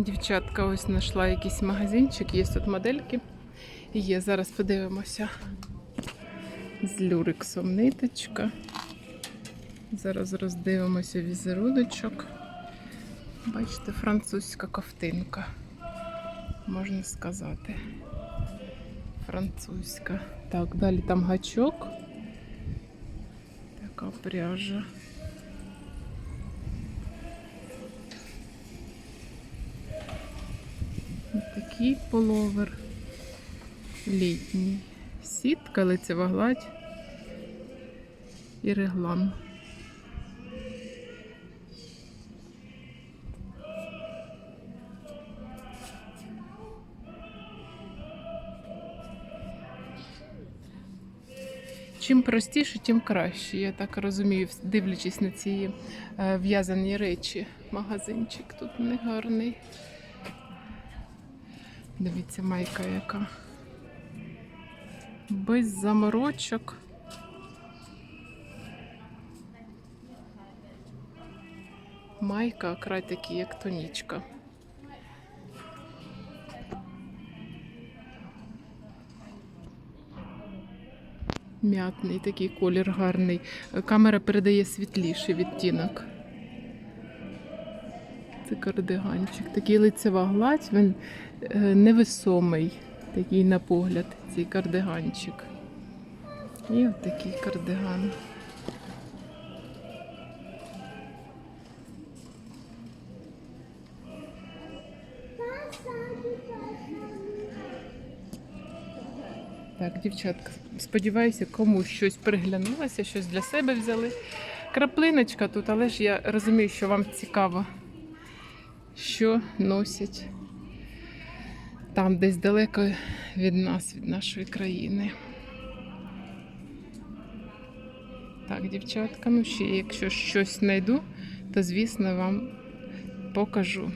Дівчатка ось знайшла якийсь магазинчик, є тут модельки. Є, зараз подивимося. З люрексом ниточка. Зараз роздивимося візеруночок. Бачите, французька ковтинка, можна сказати. Французька. Так, далі там гачок. Така пряжа. Такий половер літній. Сітка, лицева гладь і реглан. Чим простіше, тим краще. Я так розумію, дивлячись на ці е, в'язані речі. Магазинчик тут не гарний. Дивіться, майка яка. Без заморочок. Майка, край такий, як тонічка. М'ятний такий колір гарний. Камера передає світліший відтінок. Це кардиганчик. Такий лицева гладь, він е, невесомий, такий на погляд, цей кардиганчик. І от такий кардиган. Так, дівчатка, сподіваюся, комусь щось приглянулося, щось для себе взяли. Краплиночка тут, але ж я розумію, що вам цікаво, що носять там, десь далеко від нас, від нашої країни. Так, дівчатка, ну ще якщо щось знайду, то звісно вам покажу.